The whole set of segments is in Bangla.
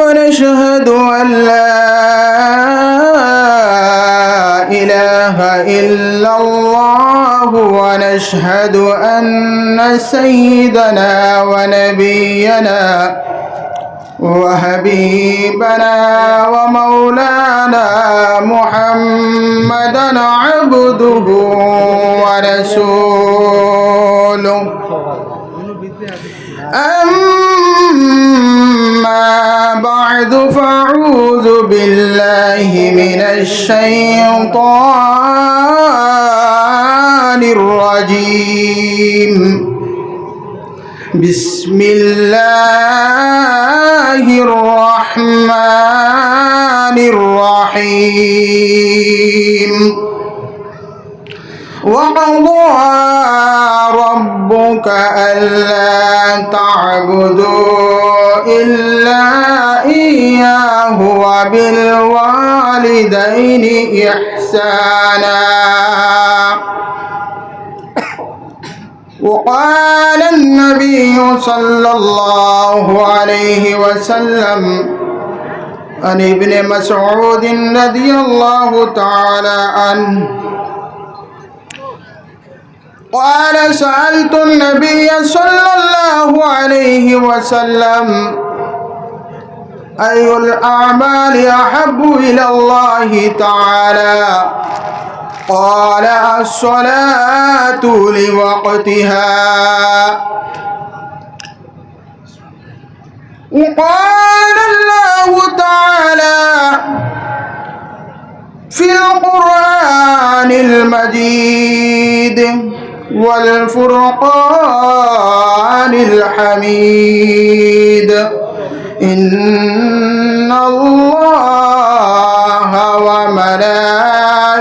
ونشهد أن لا إله إلا الله ونشهد أن سيدنا ونبينا وحبيبنا ومولانا محمدا عبده ورسوله. أما بعد فأعوذ بالله من الشيطان الرجيم. بسم الله الرحمن الرحيم. وقضى ربك ألا تعبدوا إلا إياه وبالوالدين إحسانا. وقال النبي صلى الله عليه وسلم عن ابن مسعود رضي الله تعالى عنه قال سألت النبي صلى الله عليه وسلم أي الأعمال أحب إلى الله تعالى. قال الصلاة لوقتها. وقال الله تعالى في القرآن المجيد والفرقان الحميد. إن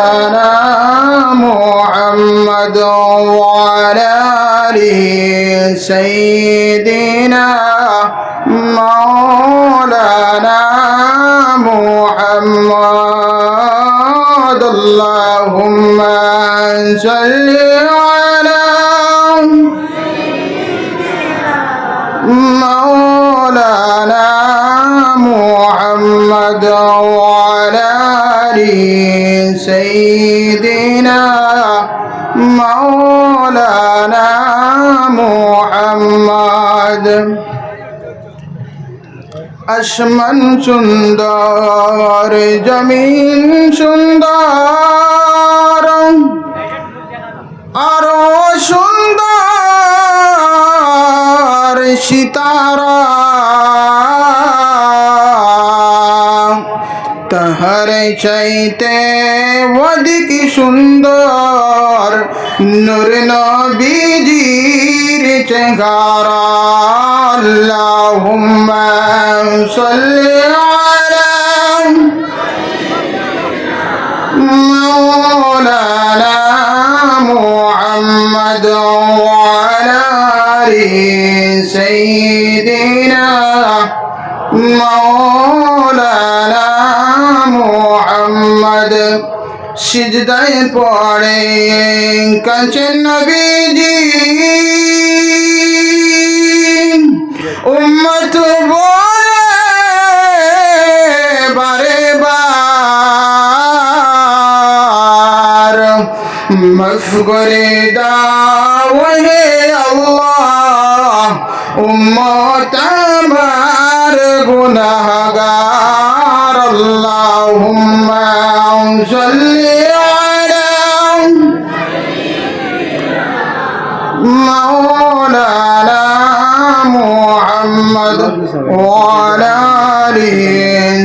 مولانا محمد وعلى آله سيدنا مولانا محمد. اللهم صل على مولانا محمد وعلى آله চাঁদ আসমান সুন্দর, জমিন সুন্দর, আরও সুন্দর সিতারা। তাহার চাইতে অধিক সুন্দর, নূর নবীজির চেহারা। আল্লাহুম্মা সাল্লি আলা مولانا محمد وعلى آله سيدنا مولانا محمد সিজদায় পড়ে কাছে নবীজি উম্মত বলে বারে বার। মাফ করে দাও হে আল্লাহ উম্মত আমার গুনাহগার। আল্লাহুম্মা সাল্লি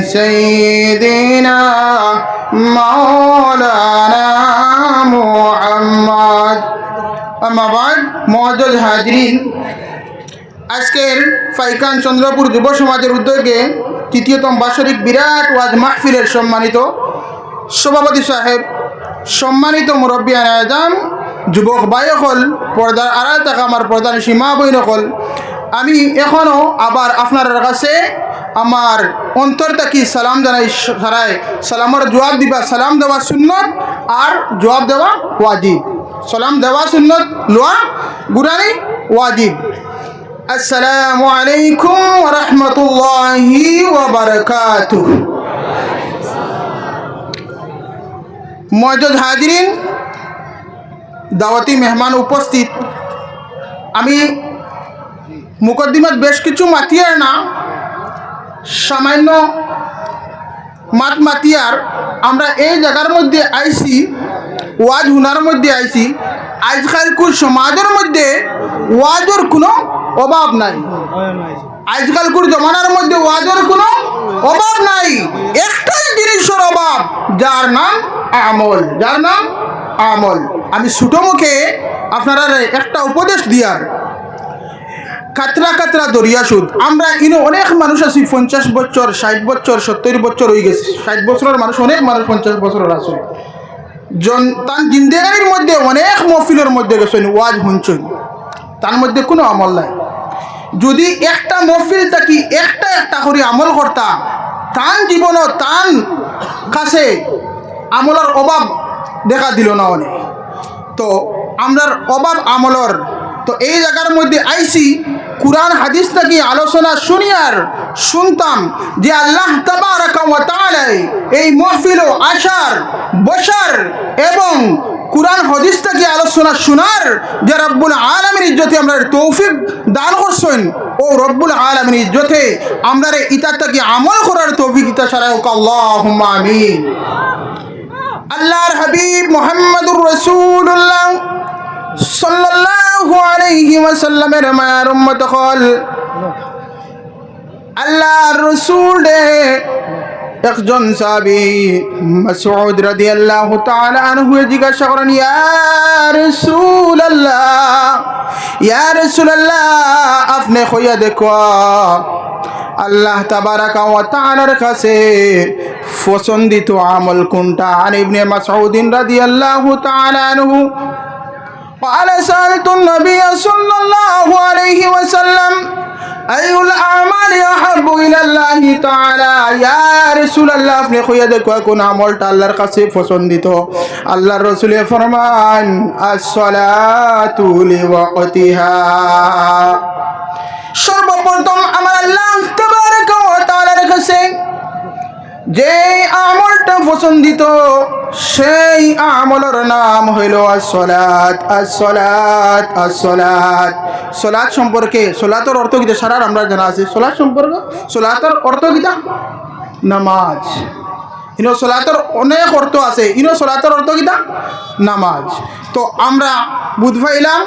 سيدنا مولانا محمد أما بعد معزز হাজরিন আজকের ফাইকান চন্দ্রপুর যুব সমাজের উদ্যোগে তৃতীয়তম বাৎসরিক বিরাট ওয়াজ মাহফিলের সম্মানিত সভাপতি সাহেব সম্মানিত মুরব্বিয়ান আজাম যুবক বায়ক হল পর্দার আড়াল থাকা আমার প্রধান সীমা বইন হল আমি এখনও আবার আপনার কাছে আমার অন্তর থাকি সালাম জানাই, সারাই সালামর জবাব দিবা, সালাম দেওয়া সুন্নত আর জবাব দেওয়া ওয়াজিব। সালাম দেওয়া সুন্নত লোয়া গুরানি ওয়াজিব। আসসালামু আলাইকুম ওরহমতুল্লাহি ওবরকাতুহ মজদ হাজরিন, দাওয়াতি মেহমান উপস্থিত। আমি মুকদ্দিমাত বেশ কিছু মাতিয়ার না, সামান্য মাত মাতিয়ার। আমরা এই জায়গার মধ্যে আইছি, ওয়াজ হুনার মধ্যে আইছি। আজকালকুর সমাজের মধ্যে ওয়াজের কোনো অভাব নাই। আজকাল আজকালকুর জমানার মধ্যে ওয়াজের কোনো অভাব নাই। একটাই জিনিসের অভাব, যার নাম আমল, যার নাম আমল। আমি ছোটো মুখে আপনারা একটা উপদেশ দিয়ার। কাতরা কাতরা দরিয়া সুদ। আমরা ইনো অনেক মানুষ আছি, পঞ্চাশ বছর, ষাট বছর, সত্তর বছর হয়ে গেছে। ষাট বছরের মানুষ, অনেক মানুষ পঞ্চাশ বছরের আছে। জন তার জিন্দেগানির মধ্যে অনেক মহফিলের মধ্যে গেছেন, ওয়াজ শুনছেন। তার মধ্যে কোনো আমল নাই। যদি একটা মহফিল থাকি, একটা একটা করে আমল করতাম তান জীবন তান কাছে আমলের অভাব দেখা দিল না অনেক। তো আমরার অভাব আমলর তো এই জায়গার মধ্যে আইসি, কুরআন, হাদিস থেকে আলোচনা শুনিয়ার শুনতাম যে আল্লাহ তাবারাকা এই মহফিল ও আশার, বসার এবং কুরআন, হাদিস থেকে আলোচনা শোনার যে রব্বুল আলমীর ইজ্জতে আমরা তৌফিক দান করছেন, ও রব্বুল আলমীর ইজ্জতে আমরা ইতার থেকে আমল করার তৌফিক ইতা সারা আল্লাহর হাবিব মোহাম্মদুর রসুল্লাহ সাল্লাল্লাহু আলাইহি ওয়াসাল্লামের মায়ার উম্মত হল আল্লাহর রসুল একজন সাহাবী মাসউদ রাদিয়াল্লাহু তাআলা আনহু জিজ্ঞাসা করেন, ইয়া রাসূলুল্লাহ ইয়া রাসূলুল্লাহ, আপনি কইয়া দেখো, আল্লাহ তাবারাকা ওয়া তাআলার কাছে পছন্দিত আমল কোনটা? আন ইবনে মাসউদিন রাদিয়াল্লাহু তাআলা আনহু قال سألت النبي صلى الله عليه وسلم أي الأعمال أحب إلى الله تعالى يا رسول الله আপনি কইয়া দেখো কোন আমলটা আল্লাহর কাছে পছন্দিত আল্লাহর রাসূলে ফরমান as-salatu liwaqtiha সর্বপ্রথম আমার আল্লাহ তাবারাকা ওয়া তাআলার কাছে যে আমলটা পছন্দিত, সেই আমলের নাম হইল আসলাত আসলাত আসলাত সলাৎ সম্পর্কে, সলাতর অর্থ গীতা সারার আমরা জানা আছে। সোলাদ সম্পর্ক, সলাতর অর্থ গীতা নামাজ। ইনো সলাতর অনেক অর্থ আছে। ইনো সলাতর অর্থ গীতা নামাজ। তো আমরা বুধ পাইলাম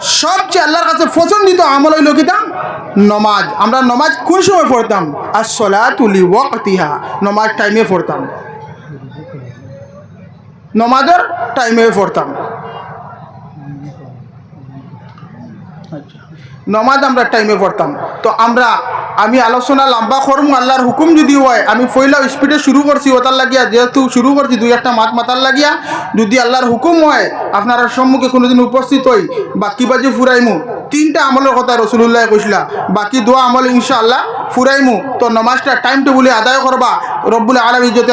সবচেয়ে আল্লাহর কাছে পছন্দিত আমল হইল কিতাম নমাজ। আমরা নমাজ কোন সময় পড়তাম? আর সলা তুলি ওয়াকতিহা নমাজ টাইমে পড়তাম। নমাজের টাইমে পড়তাম। নমাজ আমরা টাইমে পড়তাম। তো আমরা, আমি আলোচনা লম্বা করুম, আল্লাহর হুকুম যদি হয়, আমি ফইলা স্পিডে শুরু করছি ওটার লাগিয়া, যেহেতু শুরু করছি, দুই একটা মাত মাতার লাগিয়া, যদি আল্লাহর হুকুম হয়, আপনার সম্মুখে কোনোদিন উপস্থিত হই, বাকি বাজি ফুরাইমু। তিনটা আমলের কথা রসুল্লাহ কইসলা, বাকি দোয়া আমল ইনশাআল্লাহ ফুরাইমু। তো নমাজটা টাইম টেবুলে আদায় করবা, রব্বুল আলম ইজতে